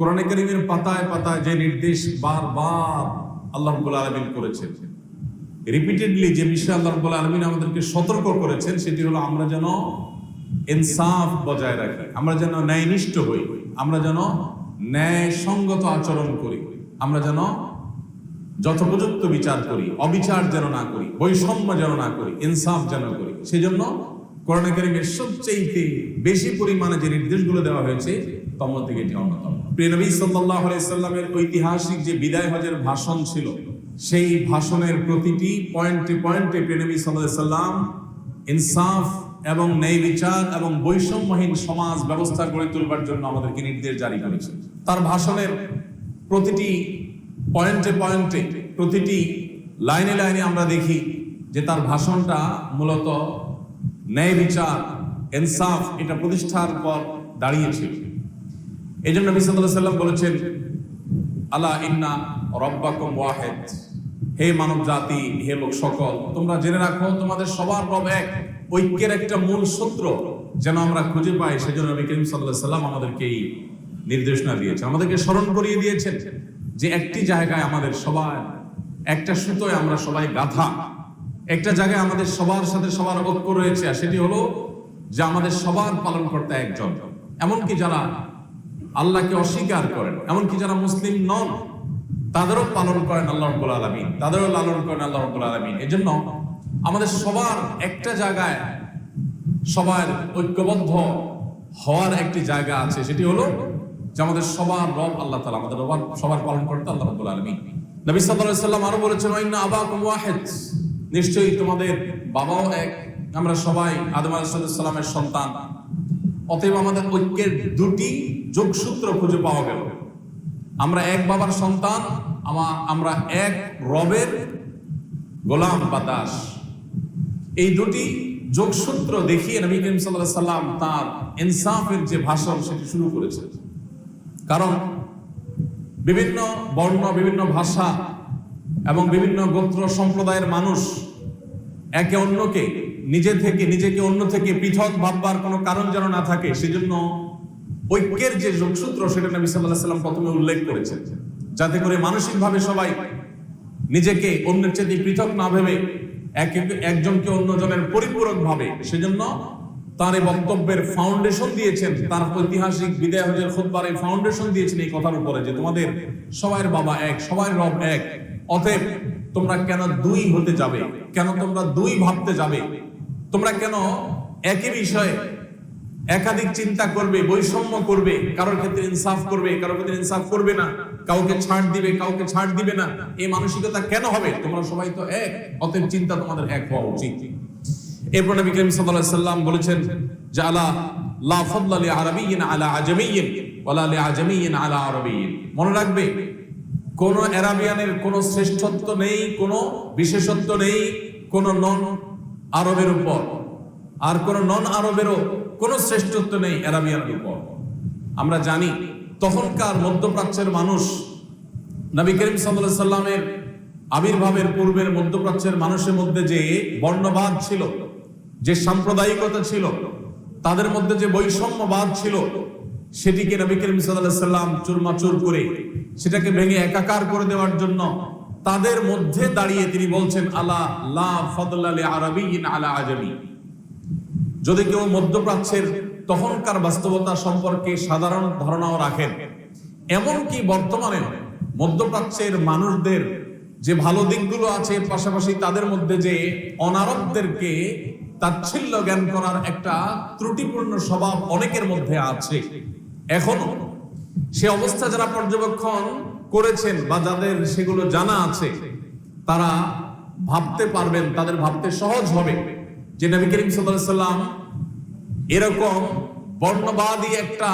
কোরআনে কারিমের পাতায় পাতায় যে নির্দেশ বারবার আল্লাহ রব্বুল আলমিন করেছেন। রিপিটেডলি যে বিষয়ে আল্লাহ রব্বুল আলমিন আমাদেরকে সতর্ক করেছেন, সেটি হলো আমরা যেন ইনসাফ বজায় রাখি, আমরা যেন ন্যায়নিষ্ঠ হই, আমরা যেন ন্যায় সঙ্গত আচরণ করি, আমরা যেন যথোপযুক্ত বিচার করি, অবিচার যেন না করি, বৈষম্য যেন না করি, ইনসাফ যেন করি। সেই জন্য করোনা সবচেয়ে বেশি পরিমাণে যে নির্দেশগুলো দেওয়া হয়েছে তার মধ্যে এটি অন্যতম। প্রিয় সাল্লাহ আলাইসাল্লামের ঐতিহাসিক যে বিদায় হজের ভাষণ ছিল, সেই ভাষণের প্রতিটি পয়েন্টে পয়েন্টে প্রিয় নবী সাল্লাহ সাল্লাম ইনসাফ এবং ন্যায় বিচার এবং বৈষম্যহীন সমাজ ব্যবস্থা গড়ে তুলবার জন্য আমাদেরকে নির্দেশ জারি করেছেন তার ভাষণের প্রতিটি পয়েন্টে পয়েন্টে, প্রতিটি লাইনে লাইনে আমরা দেখি যে তার ভাষণটা মূলত ন্যায় বিচার, ইনসাফ, এটা প্রতিষ্ঠার পর দাঁড়িয়েছিল। এই জন্য নবী আলাইহি সাল্লাম বলেছেন, আলা ইন্না রব্বাকুম ওয়াহিদ। হে মানব জাতি হে লোক সকল, তোমরা জেনে রাখো, তোমাদের সবার রব এক। ঐক্যের একটা মূল সূত্র যেন আমরা খুঁজে পাই, সেজন্য নবী করিম আলাইহি সাল্লাম আমাদেরকে এই নির্দেশনা দিয়েছেন। আমাদেরকে স্মরণ করিয়ে দিয়েছেন যে একটি জায়গায় আমাদের সবাই একটা সুতোয় আমরা সবাই গাথা একটা জায়গায় আমাদের সবার সাথে সবার ঐক্য রয়েছে, আর সেটি হলো যে আমাদের সবার পালন করতে একজন। এমনকি যারা আল্লাহকে অস্বীকার করেন। এমনকি যারা মুসলিম নন, তাদেরও পালন করেন আল্লাহ রব্বুল আলমিন। তাদেরও লালন করেন আল্লাহ রব্বুল আলমিন। এই জন্য আমাদের সবার একটা জায়গায় সবার ঐক্যবদ্ধ হওয়ার একটি জায়গা আছে, সেটি হলো যে আমাদের সবার রব আল্লাহ তালা আমাদের রবার সবার পালন করতে আল্লাহ রব্বুল আলমিন। নবী সাল্লাল্লাহু সাল্লাম আরও বলেছেন ওয়াইন্না আবাকুম ওয়াহেদ। নিশ্চয়ই তোমাদের বাবাও এক। আমরা সবাই আদম আলাইহিসসালামের সন্তান। অতএব আমাদের ঐক্যের দুটি যোগসূত্র খুঁজে পাওয়া গেল। আমরা এক বাবার সন্তান আমরা এক রবের গোলাম বা দাস। এই দুটি যোগসূত্র দেখিয়ে নবী করিম সাল্লাহ সাল্লাম তার ইনসাফের যে ভাষণ সেটি শুরু করেছে কারণ বিভিন্ন বর্ণ, বিভিন্ন ভাষা এবং বিভিন্ন গোত্র সম্প্রদায়ের মানুষ একে অন্যকে নিজে থেকে, নিজেকে অন্য থেকে পৃথক ভাববার কোনো কারণ যেন না থাকে, সেজন্য ঐক্যের যে যোগসূত্র সেটা নবী সাল্লাহ সাল্লাম প্রথমে উল্লেখ করেছেন। যাতে করে মানসিকভাবে সবাই নিজেকে অন্যের চেয়ে পৃথক না ভেবে এক এক- একজনকে অন্যজনের পরিপূরক ভাবে, সেজন্য তার এই বক্তব্যের ফাউন্ডেশন দিয়েছেন, তার ঐতিহাসিক বিদায় হজের খুতবার এই ফাউন্ডেশন দিয়েছেন এই কথার উপরে যে তোমাদের সবার বাবা এক, সবার রব এক, অতএব তোমরা কেন দুই হতে যাবে? কেন তোমরা দুই ভাবতে যাবে? তোমরা কেন একই বিষয়ে একাধিক চিন্তা করবে, বৈষম্য করবে? কারোর ক্ষেত্রে ইনসাফ করবে, কারোর ক্ষেত্রে ইনসাফ করবে না। কাউকে ছাড় দিবে, কাউকে ছাড় দিবে না। এই মানসিকতা কেন হবে? তোমরা সবাই তো এক, অতএব চিন্তা তোমাদের এক হওয়া উচিত। এরপর নবী করিম সাল্লাল্লাহু আলাইহি সাল্লাম বলেছেন আলা লা ফাদলা লি আরাবিয়্যিন আলা আজামিয়্যিন ওয়ালা লি আজামিয়্যিন আলা আরাবিয়্যিন। মনে রাখবে, কোন আরাবিয়ানের কোন শ্রেষ্ঠত্ব নেই, কোন বিশেষত্ব নেই, কোন নন আরবের উপর। আর কোন নন আরবেরও কোন শ্রেষ্ঠত্ব নেই আরাবিয়ানের উপর। আমরা জানি, তখনকার মধ্যপ্রাচ্যের মানুষ, নবী করিম সাল্লাল্লাহু সাল্লামের আবির্ভাবের পূর্বের মধ্যপ্রাচ্যের মানুষের মধ্যে যে বর্ণবাদ ছিল, যে সাম্প্রদায়িকতা ছিল, তাদের মধ্যে যে বৈষম্যবাদ ছিল, সেটিকে নবী করিম সাল্লাল্লাহু সাল্লাম চুরমাচুর করে, সেটাকে ভেঙে একাকার করে দেওয়ার জন্য তাদের মধ্যে দাঁড়িয়ে তিনি বলছেন আলা লা আলা আজামি যদি কেউ মধ্যপ্রাচ্যের তখনকার বাস্তবতা সম্পর্কে সাধারণ ধারণাও রাখেন, এমনকি বর্তমানে মধ্যপ্রাচ্যের মানুষদের যে ভালো দিকগুলো আছে, পাশাপাশি তাদের মধ্যে যে অনারবদেরকে তাচ্ছিল্য জ্ঞান করার একটা ত্রুটিপূর্ণ স্বভাব অনেকের মধ্যে আছে। এখনও সে অবস্থা যারা পর্যবেক্ষণ করেছেন বা যাদের সেগুলো জানা আছে, তারা ভাবতে পারবেন, তাদের ভাবতে সহজ হবে যে নবী করিম সাল্লাম এরকম বর্ণবাদী একটা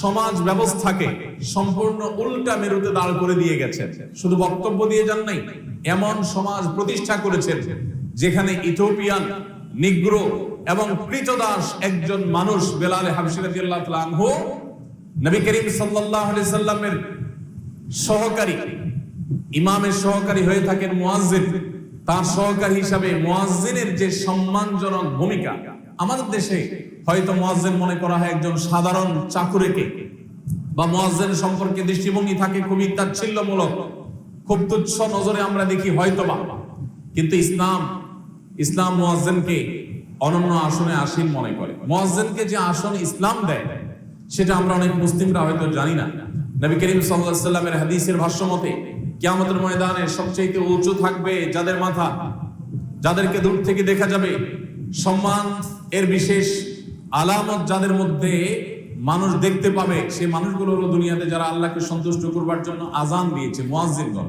সমাজ ব্যবস্থাকে সম্পূর্ণ উল্টা মেরুতে দাঁড় করে দিয়ে গেছেন। শুধু বক্তব্য দিয়ে যান নাই, এমন সমাজ প্রতিষ্ঠা করেছেন যেখানে ইথোপিয়ান নিগ্রো এবং কৃতদাস একজন মানুষ বেলাল হাবশি রাদিয়াল্লাহু তাআলা আনহু নবী করিম আলাইহি সাল্লামের সহকারী, ইমামের সহকারী হয়ে থাকেন মুয়াজ্জিন। তার সহকারী হিসাবে মুয়াজ্জিনের যে সম্মানজনক ভূমিকা, আমাদের দেশে হয়তো মুয়াজ্জিন মনে করা হয় একজন সাধারণ চাকুরেকে, বা মোয়াজ্জেন সম্পর্কে দৃষ্টিভঙ্গি থাকে খুবই তাচ্ছিল্যমূলক, খুব তুচ্ছ নজরে আমরা দেখি হয়তোবা। কিন্তু ইসলাম ইসলাম মোয়াজ্জেনকে অনন্য আসনে আসীন মনে করে। মোয়াজ্জেনকে যে আসন ইসলাম দেয়, সেটা আমরা অনেক মুসলিমরা হয়তো জানি না। নবী করিম আলাইহি সাল্লামের হাদিসের ভাষ্য মতে, কিয়ামতের ময়দানে সবচেয়ে উঁচু থাকবে যাদের মাথা, যাদেরকে দূর থেকে দেখা যাবে। সম্মান এর বিশেষ আলামত যাদের মধ্যে মানুষ দেখতে পাবে, সেই মানুষগুলো হলো দুনিয়াতে যারা আল্লাহকে সন্তুষ্ট করবার জন্য আজান দিয়েছে মুয়াজ্জিনগণ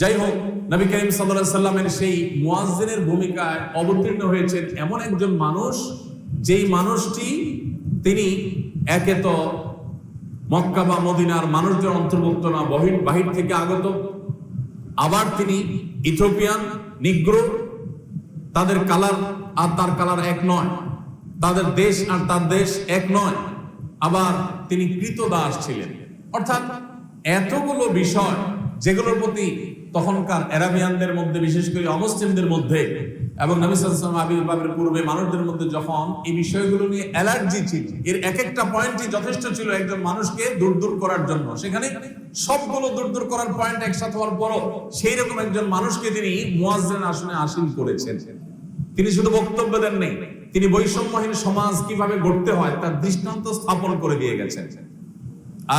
যাই হোক নবী করিম আলাইহি সাল্লামের সেই মুয়াজ্জিনের ভূমিকায় অবতীর্ণ হয়েছেন এমন একজন মানুষ, যেই মানুষটি তিনি একে তো মক্কা বা মদিনার মানুষদের অন্তর্ভুক্ত না, বহির, বাহির থেকে আগত। আবার তিনি ইথোপিয়ান নিগ্রো, তাদের কালার আর তার কালার এক নয়। তাদের দেশ আর তার দেশ এক নয়। আবার তিনি কৃতদাস ছিলেন। অর্থাৎ এতগুলো বিষয় যেগুলোর প্রতি তখনকার অ্যারাবিয়ানদের মধ্যে, বিশেষ করে অমুসলিমদের মধ্যে এবং নবী সাল্লাল্লাহু আবির্ভাবের পূর্বে মানুষদের মধ্যে যখন এই বিষয়গুলো নিয়ে অ্যালার্জি ছিল, এর এক একটা পয়েন্টই যথেষ্ট ছিল একজন মানুষকে দূর দূর করার জন্য। সেখানে সবগুলো দূর দূর করার পয়েন্ট একসাথে হওয়ার পরও সেই রকম একজন মানুষকে তিনি মুয়াজ্জিন আসনে আসীন করেছেন। তিনি শুধু বক্তব্য দেন নেই, তিনি বৈষম্যহীন সমাজ কীভাবে গড়তে হয় তার দৃষ্টান্ত স্থাপন করে দিয়ে গেছেন।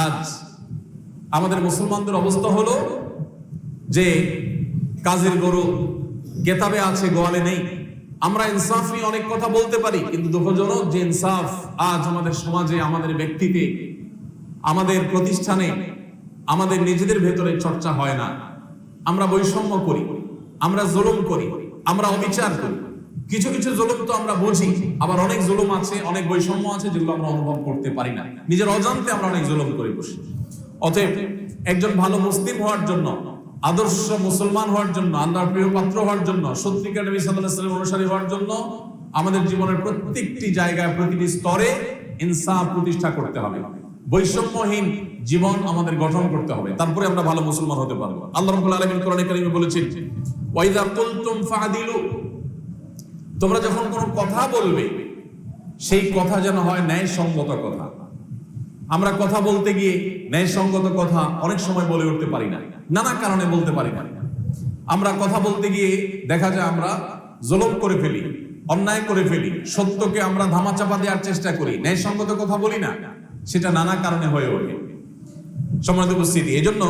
আজ আমাদের মুসলমানদের অবস্থা হলো যে কাজের গরু কেতাবে আছে, গোয়ালে নেই। আমরা ইনসাফ নিয়ে অনেক কথা বলতে পারি, কিন্তু দুঃখজনক যে ইনসাফ আজ আমাদের সমাজে, আমাদের ব্যক্তিতে, আমাদের প্রতিষ্ঠানে, আমাদের নিজেদের ভেতরে চর্চা হয় না। আমরা বৈষম্য করি, আমরা জুলুম করি, আমরা অবিচার করি। কিছু কিছু জুলুম তো আমরা বুঝি, আবার অনেক জুলুম আছে, অনেক বৈষম্য আছে যেগুলো আমরা অনুভব করতে পারি না। নিজের অজান্তে আমরা অনেক জুলুম করে বসি। অতএব একজন ভালো মুসলিম হওয়ার জন্য, আদর্শ মুসলমান হওয়ার জন্য, আল্লাহর প্রিয় পাত্র হওয়ার জন্য, সত্যিকার নবী সাল্লাল্লাহু আলাইহি অনুসারী হওয়ার জন্য আমাদের জীবনের প্রত্যেকটি জায়গায়, প্রতিটি স্তরে ইনসাফ প্রতিষ্ঠা করতে হবে। বৈষম্যহীন জীবন আমাদের গঠন করতে হবে। তারপরে আমরা ভালো মুসলমান হতে পারব। আল্লাহ রাব্বুল আলামিন কোরআনে কারিমে বলেছেন ওয়াইদা কুলতুম ফাদিলু তোমরা যখন কোনো কথা বলবে, সেই কথা যেন হয় ন্যায়সঙ্গত কথা। আমরা কথা বলতে গিয়ে ন্যায়সঙ্গত কথা অনেক সময় বলে উঠতে পারি না, নানা কারণে বলতে পারি না। আমরা কথা বলতে গিয়ে দেখা যায় আমরা জলম করে ফেলি, অন্যায় করে ফেলি, সত্যকে আমরা ধামাচাপা দেওয়ার চেষ্টা করি, ন্যায়সঙ্গত কথা বলি না, সেটা নানা কারণে হয়ে ওঠে। সম্মানিত উপস্থিতি এই জন্য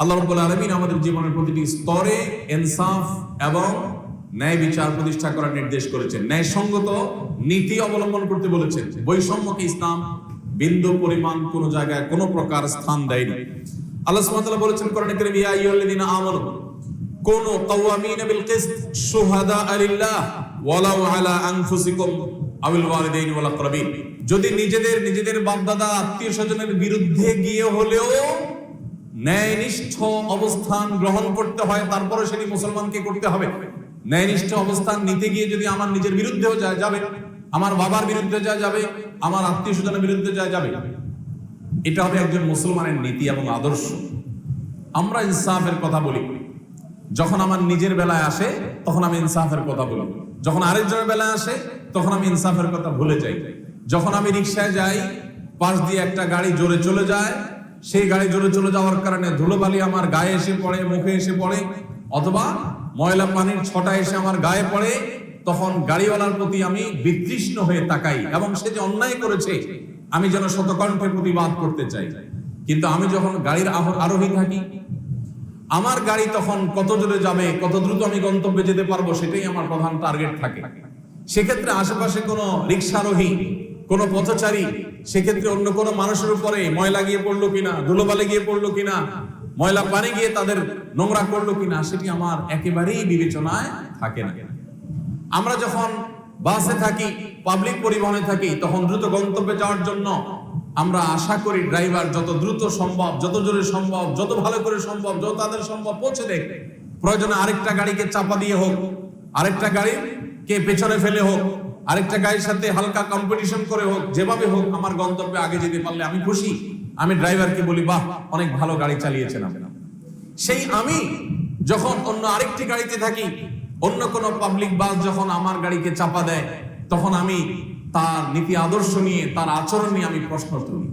আল্লাহ রব্বুল আলমিন আমাদের জীবনের প্রতিটি স্তরে ইনসাফ এবং ন্যায় বিচার প্রতিষ্ঠা করার নির্দেশ করেছেন। ন্যায়সঙ্গত নীতি অবলম্বন করতে বলেছেন। বৈষম্যকে ইসলাম বিন্দু পরিমাণ কোন জায়গায় কোন প্রকার স্থান দেয়নি। আল্লাহ সুবহানাহু বলেছেন কোরআনে কারীম, ইয়া আমানু বিল কিসত শুহাদা ওয়ালাউ আলা আনফুসিকুম আবিল ওয়ালিদাইনি ওয়াল আকরাবিন। যদি নিজেদের নিজেদের বাপদাদা আত্মীয় স্বজনের বিরুদ্ধে গিয়ে হলেও ন্যায়নিষ্ঠ অবস্থান গ্রহণ করতে হয় তারপরে সেটি মুসলমানকে করতে হবে। ন্যায়নিষ্ঠ অবস্থান নিতে গিয়ে যদি আমার নিজের বিরুদ্ধেও যা যাবে আমার বাবার বিরুদ্ধে যা যাবে, আমার আত্মীয় স্বজনের বিরুদ্ধে যা যাবে, এটা হবে একজন মুসলমানের নীতি এবং আদর্শ। আমরা ইনসাফের কথা বলি। যখন আমার নিজের বেলায় আসে, তখন আমি ইনসাফের কথা বলি। যখন আরেকজনের বেলায় আসে, তখন আমি ইনসাফের কথা ভুলে যাই। যখন আমি রিক্সায় যাই, পাশ দিয়ে একটা গাড়ি জোরে চলে যায়, সেই গাড়ি জোরে চলে যাওয়ার কারণে ধুলোবালি আমার গায়ে এসে পড়ে, মুখে এসে পড়ে, অথবা ময়লা পানির ছটা এসে আমার গায়ে পড়ে তখন গাড়িওয়ালার প্রতি আমি বিতৃষ্ণ হয়ে তাকাই এবং সে যে অন্যায় করেছে, আমি যেন শতকণ্ঠে প্রতিবাদ করতে চাই। কিন্তু আমি যখন গাড়ির আরোহী থাকি, আমার গাড়ি তখন কত জোরে যাবে, কত দ্রুত আমি গন্তব্যে যেতে পারব, সেটাই আমার প্রধান টার্গেট থাকে। সেক্ষেত্রে আশেপাশে কোনো রিক্সারোহী, কোনো পথচারী, সেক্ষেত্রে অন্য কোনো মানুষের উপরে ময়লা গিয়ে পড়ল কিনা, ধুলোবালে গিয়ে পড়ল কিনা, ময়লা পানি গিয়ে তাদের নোংরা করল কিনা, সেটি আমার একেবারেই বিবেচনায় থাকে না। আমরা যখন বাসে থাকি পাবলিক পরিবহনে থাকি, তখন দ্রুত গন্তব্যে যাওয়ার জন্য আমরা আশা করি ড্রাইভার যত দ্রুত সম্ভব, যত জোরে সম্ভব, যত ভালো করে সম্ভব, যত তাদের সম্ভব পৌঁছে দেখ প্রয়োজনে আরেকটা গাড়িকে চাপা দিয়ে হোক, আরেকটা গাড়ি কে পেছনে ফেলে হোক, আরেকটা গাড়ির সাথে হালকা কম্পিটিশন করে হোক, যেভাবে হোক আমার গন্তব্যে আগে যেতে পারলে আমি খুশি। আমি ড্রাইভারকে বলি, বাহ, অনেক ভালো গাড়ি চালিয়েছেন সেই আমি যখন অন্য আরেকটি গাড়িতে থাকি অন্য কোনো পাবলিক বাস যখন আমার গাড়িকে চাপা দেয়, তখন আমি তার নীতি আদর্শ নিয়ে, তার আচরণ নিয়ে আমি প্রশ্ন তুলি।